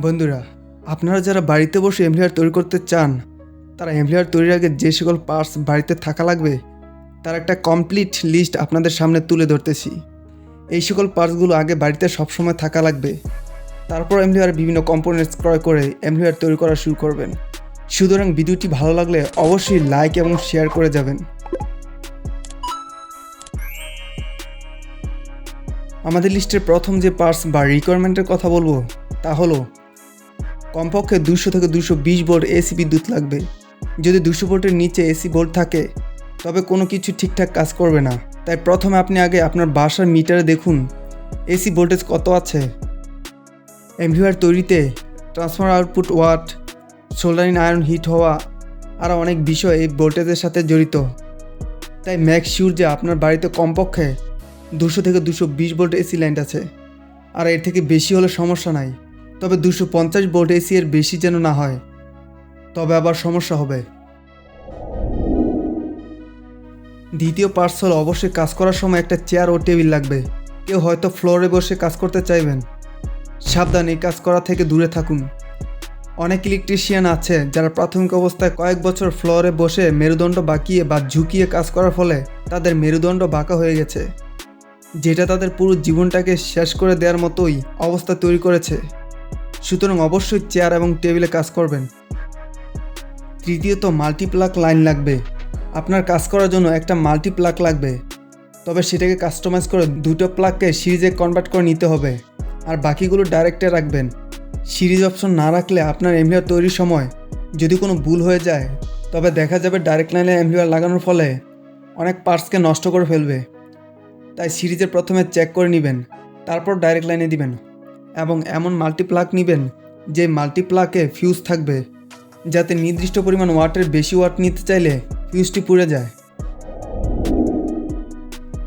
বন্ধুরা, আপনারা যারা বাড়িতে বসে এমপ্লয়ার তৈরি করতে চান, তারা এমপ্লয়ার তৈরির আগে যে সকল পার্টস বাড়িতে থাকা লাগবে, তার একটা কমপ্লিট লিস্ট আপনাদের সামনে তুলে ধরতেছি। এই সকল পার্টসগুলো আগে বাড়িতে সবসময় থাকা লাগবে। তারপর এমপ্লয়ার বিভিন্ন কম্পোনেন্টস ক্রয় করে এমপ্লয়ার তৈরি করা শুরু করবেন। সুতরাং ভিডিওটি ভালো লাগলে অবশ্যই লাইক এবং শেয়ার করে যাবেন। আমাদের লিস্টের প্রথম যে পার্টস বা রিকোয়ারমেন্টের কথা বলব, তা হলো কমপক্ষে দুশো থেকে দুশো বিশ ভোল্ট এসি বিদ্যুৎ লাগবে। যদি দুশো ভোল্টের নিচে এসি ভোল্ট থাকে, তবে কোনো কিছু ঠিকঠাক কাজ করবে না। তাই প্রথমে আপনি আগে আপনার বাসার মিটারে দেখুন, এসি ভোল্টেজ কত আছে। এমভিআর তৈরিতে transfer output watt, soldering iron heat হওয়া, আরও অনেক বিষয় এই ভোল্টেজের সাথে জড়িত। তাই ম্যাক শিওর যে আপনার বাড়িতে কমপক্ষে দুশো থেকে দুশো বিশ ভোল্ট এসি লাইন আছে। আর এর থেকে বেশি হলে সমস্যা নাই। তবে দুশো পঞ্চাশ ভোল্ট এসি এর বেশি যেন না হয়। তবে আবার সমস্যা হবে। দ্বিতীয় পার্টস হলো অবশ্যই কাজ করার সময় একটা চেয়ার ও টেবিল লাগবে। কেউ হয়তো ফ্লোরে বসে কাজ করতে চাইবেন। সাবধান, এই কাজ করা থেকে দূরে থাকুন। অনেক ইলেকট্রিশিয়ান আছে যারা প্রাথমিক অবস্থায় কয়েক বছর ফ্লোরে বসে মেরুদণ্ড বাঁকিয়ে বা ঝুঁকিয়ে কাজ করার ফলে তাদের মেরুদণ্ড বাঁকা হয়ে গেছে। যেটা তাদের পুরো জীবনটাকে শেষ করে দেওয়ার মতোই অবস্থা তৈরি করেছে। সুতরাং অবশ্যই চেয়ার এবং টেবিলে কাজ করবেন। তৃতীয়ত, মাল্টিপ্লাক লাইন লাগবে। আপনার কাজ করার জন্য একটা মাল্টিপ্লাক লাগবে। তবে সেটাকে কাস্টমাইজ করে দুটো প্লাগকে সিরিজে কনভার্ট করে নিতে হবে। আর বাকিগুলো ডাইরেক্টে রাখবেন। সিরিজ অপশন না রাখলে আপনার এমভিআর তৈরির সময় যদি কোনো ভুল হয়ে যায়, তবে দেখা যাবে ডাইরেক্ট লাইনে এমভিআর লাগানোর ফলে অনেক পার্টসকে নষ্ট করে ফেলবে। তাই সিরিজের প্রথমে চেক করে নেবেন, তারপর ডাইরেক্ট লাইনে দিবেন। এবং এমন মাল্টিপ্লাক নেবেন যে মাল্টিপ্লাকে ফিউজ থাকবে, যাতে নির্দিষ্ট পরিমাণ ওয়াটের বেশি ওয়াট নিতে চাইলে ফিউজটি পুড়ে যায়।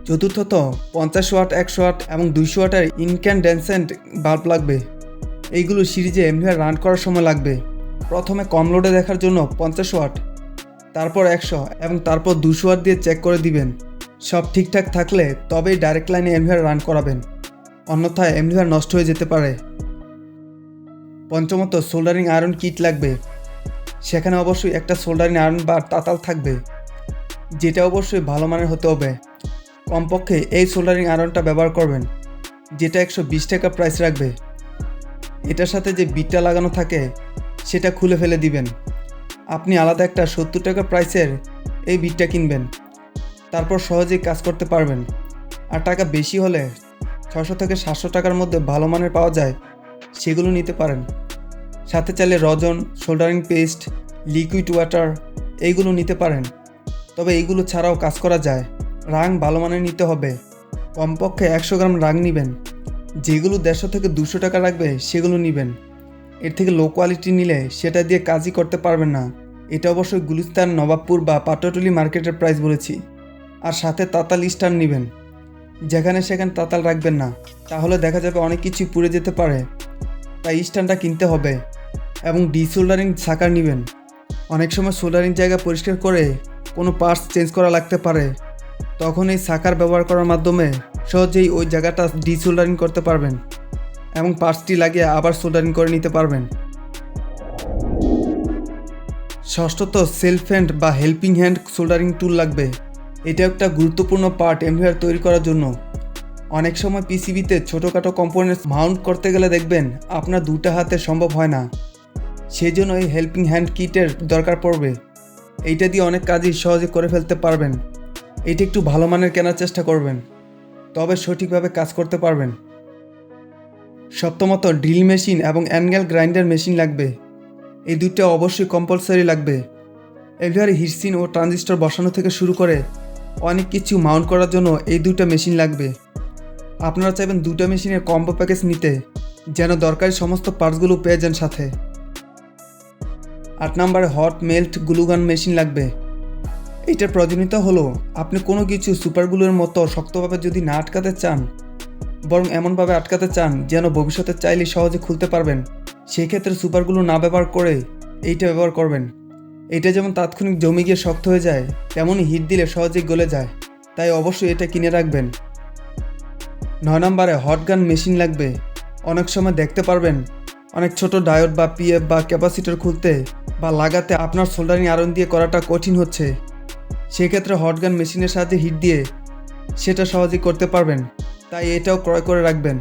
চতুর্থত, পঞ্চাশ ওয়াট একশো ওয়াট এবং দুইশো ওয়াটের ইনক্যান্ডেন্সেন্ট বাল্ব লাগবে। এইগুলো সিরিজে এমভিআর রান করার সময় লাগবে। প্রথমে কম লোডে দেখার জন্য পঞ্চাশ ওয়াট তারপর একশো এবং তারপর দুশো ওয়াট দিয়ে চেক করে দিবেন। সব ঠিকঠাক থাকলে তবেই ডাইরেক্ট লাইনে এমভিআর রান করাবেন। অন্যথায় এমভিআর নষ্ট হয়ে যেতে পারে। পঞ্চমত সোল্ডারিং আয়রন কিট লাগবে। সেখানে অবশ্যই একটা সোল্ডারিং আয়রন বা তাতাল থাকবে, যেটা অবশ্যই ভালো মানের হতে হবে। কমপক্ষে এই সোল্ডারিং আয়রনটা ব্যবহার করবেন, যেটা একশো বিশ টাকা প্রাইস রাখবে। এটার সাথে যে বিটটা লাগানো থাকে, সেটা খুলে ফেলে দিবেন। আপনি আলাদা একটা সত্তর টাকা প্রাইসের এই বিটটা কিনবেন। তারপর সহজেই কাজ করতে পারবেন। আর টাকা বেশি হলে ছশো থেকে সাতশো টাকার মধ্যে ভালো মানের পাওয়া যায়, সেগুলো নিতে পারেন। সাথে চাইলে রজন শোল্ডারিং পেস্ট, লিকুইড ওয়াটার, এইগুলো নিতে পারেন। তবে এইগুলো ছাড়াও কাজ করা যায়। রাং ভালো মানের নিতে হবে। কমপক্ষে একশো গ্রাম রাং নেবেন। যেগুলো দেড়শো থেকে দুশো টাকা লাগবে, সেগুলো নেবেন। এর থেকে লো কোয়ালিটি নিলে সেটা দিয়ে কাজই করতে পারবেন না। এটা অবশ্যই গুলিস্তান, নবাবপুর বা পাট্টটুলি মার্কেটের প্রাইস বলেছি। আর সাথে তাতাল স্টার নেবেন। যেখানে সেখানে তাতাল রাখবেন না। তাহলে দেখা যাবে অনেক কিছু পুড়ে যেতে পারে। তাই স্ট্যান্ডটা কিনতে হবে এবং ডিসোল্ডারিং সাকার নেবেন। অনেক সময় সোল্ডারিং জায়গা পরিষ্কার করে কোনো পার্টস চেঞ্জ করা লাগতে পারে। তখন এই সাকার ব্যবহার করার মাধ্যমে সহজেই ওই জায়গাটা ডিসোল্ডারিং করতে পারবেন এবং পার্টসটি লাগিয়ে আবার সোল্ডারিং করে নিতে পারবেন। ষষ্ঠত সেলফ হ্যান্ড বা হেল্পিং হ্যান্ড সোল্ডারিং টুল লাগবে। এটা একটা গুরুত্বপূর্ণ পার্ট এমভিআর তৈরি করার জন্য। অনেক সময় পিসিবিতে ছোটোখাটো কম্পোনেন্টস মাউন্ট করতে গেলে দেখবেন আপনার দুটা হাতে সম্ভব হয় না। সেই জন্য এই হেল্পিং হ্যান্ড কিটের দরকার পড়বে। এইটা দিয়ে অনেক কাজই সহজে করে ফেলতে পারবেন। এইটা একটু ভালো মানের কেনার চেষ্টা করবেন। তবে সঠিকভাবে কাজ করতে পারবেন। সপ্তমত ড্রিল মেশিন এবং অ্যাঙ্গেল গ্রাইন্ডার মেশিন লাগবে। এই দুইটা অবশ্যই কম্পালসারি লাগবে। এভিআর হিটসিন ও ট্রানজিস্টর বসানো থেকে শুরু করে অনেক কিছু মাউন্ট করার জন্য এই দুইটা মেশিন লাগবে। আপনারা চাইবেন দুটো মেশিনের কম্বো প্যাকেজ নিতে, যেন দরকারি সমস্ত পার্টসগুলো পেয়ে যান সাথে। আট নম্বরে হট মেল্ট গ্লুগান মেশিন লাগবে। এটার প্রয়োজনীয়তা হলো, আপনি কোনো কিছু সুপারগুলোর মতো শক্তভাবে যদি না আটকাতে চান, বরং এমনভাবে আটকাতে চান যেন ভবিষ্যতে চাইলে সহজে খুলতে পারবেন, সেক্ষেত্রে সুপারগুলো না ব্যবহার করে এইটা ব্যবহার করবেন। এটা যেমন তাৎক্ষণিক জমি গিয়ে শক্ত হয়ে যায়, তেমনই হিট দিলে সহজেই গলে যায়। তাই অবশ্যই এটা কিনে রাখবেন। নয় নম্বরে হট গান মেশিন লাগবে। অনেক সময় দেখতে পারবেন, অনেক ছোট ডায়োড বা পিএফ বা ক্যাপাসিটর খুলতে বা লাগাতে আপনার সোল্ডারিং আয়রন দিয়ে করাটা কঠিন হচ্ছে। সেক্ষেত্রে হটগান মেশিনের সাহায্যে হিট দিয়ে সেটা সহজেই করতে পারবেন, তাই এটাও ক্রয় করে রাখবেন।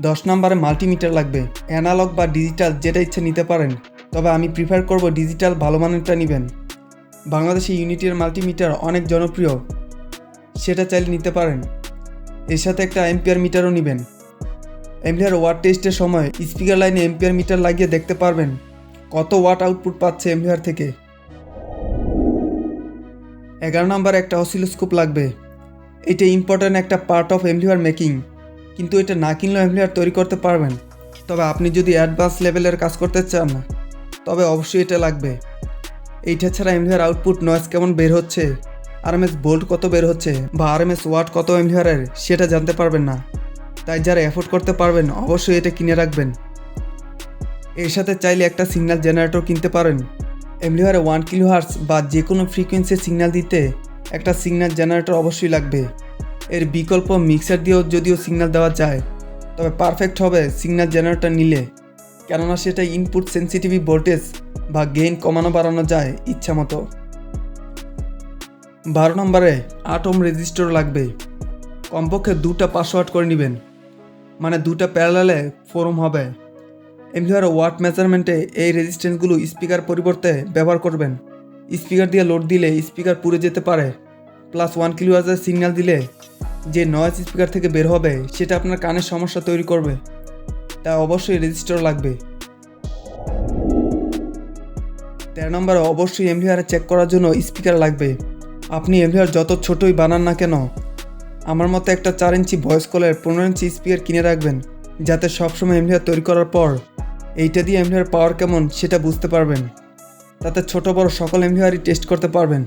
দশ নম্বরে মাল্টিমিটার লাগবে। অ্যানালগ বা ডিজিটাল যেটা ইচ্ছে নিতে পারেন। তবে আমি প্রিফার করব ডিজিটাল ভালো মানেরটা নেবেন। বাংলাদেশে ইউনিটির মাল্টিমিটার অনেক জনপ্রিয়। সেটা চাইলে নিতে পারেন। এর সাথে একটা এম্পিয়ার মিটারও নেবেন। এমপিআর ওয়াট টেস্টের সময় স্পিকার লাইনে এম্পিয়ার মিটার লাগিয়ে দেখতে পারবেন কত ওয়াট আউটপুট পাচ্ছে এমপিআর থেকে। এগারো নাম্বার একটা অসিলোস্কোপ লাগবে। এটা ইম্পর্ট্যান্ট একটা পার্ট অফ এমপ্লিফায়ার মেকিং কিন্তু এটা না কিনলেও এমপ্লিফায়ার তৈরি করতে পারবেন। তবে আপনি যদি অ্যাডভান্স লেভেলের কাজ করতে চান তবে অবশ্যই এটা লাগবে। এইটা ছাড়া এমপ্লিফায়ার আউটপুট নয়েজ কেমন বের হচ্ছে? আর আরএমএস বোল্ট কত বের হচ্ছে? বা আরএমএস ওয়াট কত এমপ্লিফায়ারের সেটা জানতে পারবেন না। তাই যারা অ্যাফোর্ড করতে পারবেন, অবশ্যই এটা কিনে রাখবেন। এর সাথে চাইলে একটা সিগন্যাল জেনারেটর কিনতে পারেন। এমলিহারে ওয়ান কিলো হার্স বা যে কোনো ফ্রিকোয়েন্সির সিগন্যাল দিতে একটা সিগন্যাল জেনারেটর অবশ্যই লাগবে। এর বিকল্প মিক্সার দিয়েও যদিও সিগন্যাল দেওয়া যায়, তবে পারফেক্ট হবে সিগন্যাল জেনারেটর নিলে। কেননা সেটা ইনপুট সেন্সিটিভি ভোল্টেজ বা গেইন কমানো বাড়ানো যায় ইচ্ছা মতো। বারো নম্বরে, আট ওম রেজিস্টার লাগবে। কমপক্ষে দুটা পাসওয়ার্ড করে নেবেন। মানে দুটা প্যারালালে ফোরম হবে। এমনিভাবে ওয়াট মেজারমেন্টে এই রেজিস্ট্যান্সগুলো স্পিকার পরিবর্তে ব্যবহার করবেন। স্পিকার দিয়ে লোড দিলে স্পিকার পুড়ে যেতে পারে। প্লাস ওয়ান কিলো সিগন্যাল দিলে যে নয়েজ স্পিকার থেকে বের হবে, সেটা আপনার কানের সমস্যা তৈরি করবে। তাই অবশ্যই রেজিস্টার লাগবে। তেরো নম্বরে, অবশ্যই এমভিআর চেক করার জন্য স্পিকার লাগবে। আপনি এমভিআর যত ছোটই বানান না কেন, আমার মতো একটা চার ইঞ্চি ভয়েস কলের পনেরো ইঞ্চি স্পিকার কিনে রাখবেন, যাতে সবসময় এমভিআর তৈরি করার পর এইটা দিয়ে এমভিআর পাওয়ার কেমন সেটা বুঝতে পারবেন। তাতে ছোট বড় সকল এমভিআরই টেস্ট করতে পারবেন।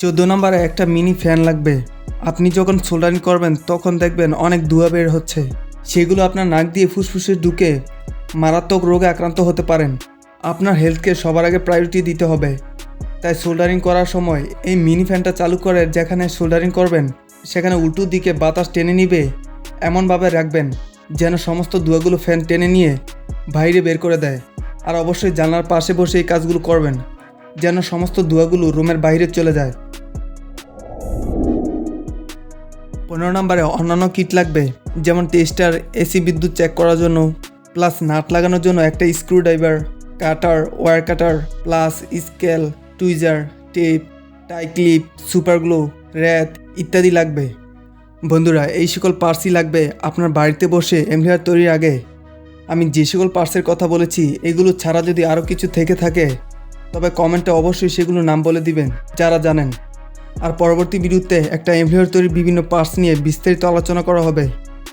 চোদ্দ নম্বরে একটা মিনি ফ্যান লাগবে। আপনি যখন সোল্ডারিং করবেন, তখন দেখবেন অনেক ধোঁয়া বের হচ্ছে। সেগুলো আপনার নাক দিয়ে ফুসফুসে ঢুকে মারাত্মক রোগে আক্রান্ত হতে পারেন। আপনার হেলথকে সবার আগে প্রায়োরিটি দিতে হবে। তাই সোল্ডারিং করার সময় এই মিনি ফ্যানটা চালু করে যেখানে সোল্ডারিং করবেন, সেখানে উল্টো দিকে বাতাস টেনে নিবে, এমনভাবে রাখবেন, যেন সমস্ত দুয়াগুলো ফ্যান টেনে নিয়ে বাইরে বের করে দেয়। আর অবশ্যই জানলার পাশে বসে এই কাজগুলো করবেন, যেন সমস্ত দুয়াগুলো রুমের বাইরে চলে যায়। পনেরো নম্বরে অন্যান্য কিট লাগবে। যেমন টেস্টার, এসি বিদ্যুৎ চেক করার জন্য প্লাস নাট লাগানোর জন্য একটা screw driver cutter wire cutter plus scale tweezer tape tie clip superglue র্যাত ইত্যাদি লাগবে। বন্ধুরা, এই সকল পার্সই লাগবে আপনার বাড়িতে বসে এমভিআর তৈরির আগে। আমি যে সকল পার্সের কথা বলেছি, এগুলো ছাড়া যদি আরও কিছু থেকে থাকে, তবে কমেন্টে অবশ্যই সেগুলো নাম বলে দিবেন, যারা জানেন। আর পরবর্তী ভিডিওতে একটা এমভিআর তৈরির বিভিন্ন পার্টস নিয়ে বিস্তারিত আলোচনা করা হবে।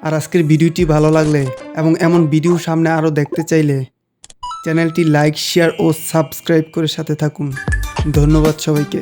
আর আজকের ভিডিওটি ভালো লাগলে এবং এমন ভিডিও সামনে আরও দেখতে চাইলে চ্যানেলটি লাইক, শেয়ার ও সাবস্ক্রাইব করে সাথে থাকুন। ধন্যবাদ সবাইকে।